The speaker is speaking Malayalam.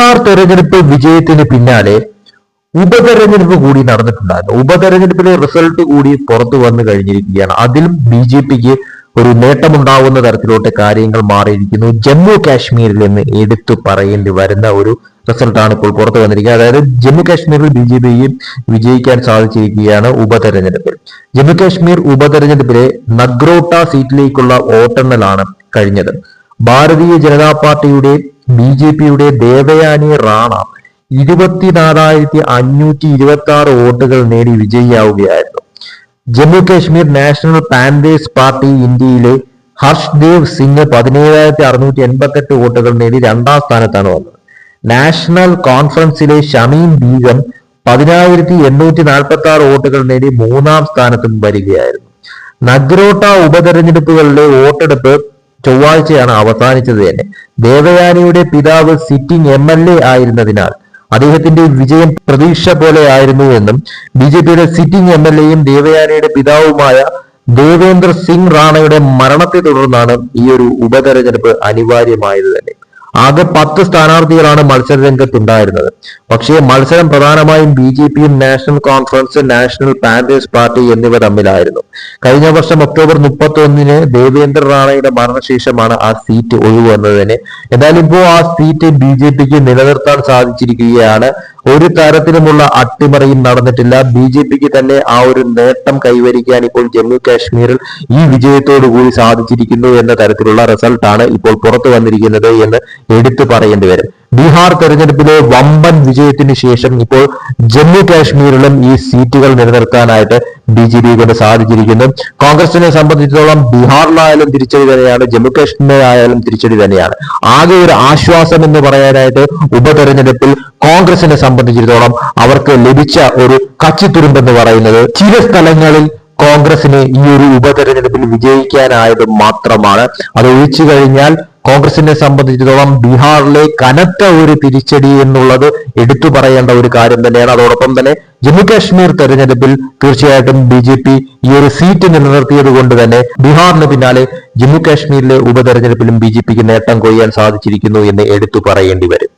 ബീഹാർ തെരഞ്ഞെടുപ്പ് വിജയത്തിന് പിന്നാലെ ഉപതെരഞ്ഞെടുപ്പ് കൂടി നടന്നിട്ടുണ്ടായിരുന്നു. ഉപതെരഞ്ഞെടുപ്പിലെ റിസൾട്ട് കൂടി പുറത്തു വന്നു കഴിഞ്ഞിരിക്കുകയാണ്. അതിലും ബി ജെ പിക്ക് ഒരു നേട്ടമുണ്ടാവുന്ന തരത്തിലോട്ട് കാര്യങ്ങൾ മാറിയിരിക്കുന്നു. ജമ്മു കാശ്മീരിൽ നിന്ന് എടുത്തു പറയേണ്ടി വരുന്ന ഒരു റിസൾട്ടാണ് ഇപ്പോൾ പുറത്തു വന്നിരിക്കുന്നത്. അതായത് ജമ്മു കാശ്മീരിൽ ബി ജെ പി വിജയിക്കാൻ സാധിച്ചിരിക്കുകയാണ് ഉപതെരഞ്ഞെടുപ്പിൽ. ജമ്മു കാശ്മീർ ഉപതെരഞ്ഞെടുപ്പിലെ നഗ്രോട്ട സീറ്റിലേക്കുള്ള വോട്ടെണ്ണലാണ് കഴിഞ്ഞത്. ഭാരതീയ ജനതാ പാർട്ടിയുടെ ബി ജെ പിയുടെ ദേവയാനി റാണ ഇരുപത്തിനാലായിരത്തി അഞ്ഞൂറ്റി ഇരുപത്തി ആറ് വോട്ടുകൾ നേടി വിജയിയാവുകയായിരുന്നു. Jammu Kashmir national panthers party ഇന്ത്യയിലെ ഹർഷ്ദേവ് സിംഗ് പതിനേഴായിരത്തി അറുന്നൂറ്റി എൺപത്തെട്ട് വോട്ടുകൾ നേടി രണ്ടാം സ്ഥാനത്താണ് വന്നത്. നാഷണൽ കോൺഫറൻസിലെ ഷമീം ബീഗം പതിനായിരത്തി എണ്ണൂറ്റി നാൽപ്പത്തി ആറ് വോട്ടുകൾ നേടി മൂന്നാം സ്ഥാനത്തും വരികയായിരുന്നു. നഗ്രോട്ട ഉപതെരഞ്ഞെടുപ്പുകളിലെ വോട്ടെടുപ്പ് ചൊവ്വാഴ്ചയാണ് അവസാനിച്ചത് തന്നെ. ദേവയാനിയുടെ പിതാവ് സിറ്റിംഗ് എം എൽ എ ആയിരുന്നതിനാൽ അദ്ദേഹത്തിന്റെ വിജയം പ്രതീക്ഷ പോലെ ആയിരുന്നു എന്നും ബി ജെ പിയുടെ സിറ്റിംഗ് എം എൽ എയും ദേവയാനിയുടെ പിതാവുമായ ദേവേന്ദ്ര സിംഗ് റാണയുടെ മരണത്തെ തുടർന്നാണ് ഈ ഒരു ഉപതെരഞ്ഞെടുപ്പ് അനിവാര്യമായത് തന്നെ. ആകെ പത്ത് സ്ഥാനാർത്ഥികളാണ് മത്സര രംഗത്തുണ്ടായിരുന്നത് പക്ഷേ മത്സരം പ്രധാനമായും ബി ജെ പിയും national conference national panthers party എന്നിവ തമ്മിലായിരുന്നു. കഴിഞ്ഞ വർഷം ഒക്ടോബർ മുപ്പത്തി ഒന്നിന് ദേവേന്ദ്ര റാണയുടെ മരണശേഷമാണ് ആ സീറ്റ് ഒഴിവ് വന്നത് എന്നാലും ഇപ്പോൾ ആ സീറ്റ് ബി ജെ പിക്ക് നിലനിർത്താൻ സാധിച്ചിരിക്കുകയാണ്. ഒരു തരത്തിലുമുള്ള അട്ടിമറിയും നടന്നിട്ടില്ല. ബി ജെ പിക്ക് തന്നെ ആ ഒരു നേട്ടം കൈവരിക്കാൻ ഇപ്പോൾ ജമ്മു കാശ്മീരിൽ ഈ വിജയത്തോടു കൂടി സാധിച്ചിരിക്കുന്നു എന്ന തരത്തിലുള്ള റിസൾട്ടാണ് ഇപ്പോൾ പുറത്തു വന്നിരിക്കുന്നത് എന്ന് എടുത്തു പറയേണ്ടി വരും. ബീഹാർ തെരഞ്ഞെടുപ്പിലെ വമ്പൻ വിജയത്തിന് ശേഷം ഇപ്പോൾ ജമ്മു കാശ്മീരിലും ഈ സീറ്റുകൾ നിലനിർത്താനായിട്ട് ബി ജെ പി കൊണ്ട് സാധിച്ചിരിക്കുന്നു. കോൺഗ്രസിനെ സംബന്ധിച്ചിടത്തോളം ബീഹാറിലായാലും തിരിച്ചടി തന്നെയാണ് ജമ്മു കാശ്മീരിലായാലും തിരിച്ചടി തന്നെയാണ്. ആകെ ഒരു ആശ്വാസം എന്ന് പറയാനായിട്ട് ഉപതെരഞ്ഞെടുപ്പിൽ കോൺഗ്രസിനെ സംബന്ധിച്ചിടത്തോളം അവർക്ക് ലഭിച്ച ഒരു കച്ചിത്തുരുമ്പെന്ന് പറയുന്നത് ചില സ്ഥലങ്ങളിൽ കോൺഗ്രസിന് ഈ ഒരു ഉപതെരഞ്ഞെടുപ്പിൽ വിജയിക്കാനായത് മാത്രമാണ്. അത് ഒഴിച്ചു കഴിഞ്ഞാൽ കോൺഗ്രസിനെ സംബന്ധിച്ചിടത്തോളം ബീഹാറിലെ കനത്ത ഒരു തിരിച്ചടി എന്നുള്ളത് എടുത്തു പറയേണ്ട ഒരു കാര്യം തന്നെയാണ്. അതോടൊപ്പം തന്നെ ജമ്മു കാശ്മീർ തെരഞ്ഞെടുപ്പിൽ തീർച്ചയായിട്ടും ബി ജെ പി ഈ ഒരു സീറ്റ് നിലനിർത്തിയത് കൊണ്ട് തന്നെ ബീഹാറിന് പിന്നാലെ ജമ്മു കാശ്മീരിലെ ഉപതെരഞ്ഞെടുപ്പിലും ബി ജെ പിക്ക് നേട്ടം കൊയ്യാൻ സാധിച്ചിരിക്കുന്നു എന്ന് എടുത്തു പറയേണ്ടി വരും.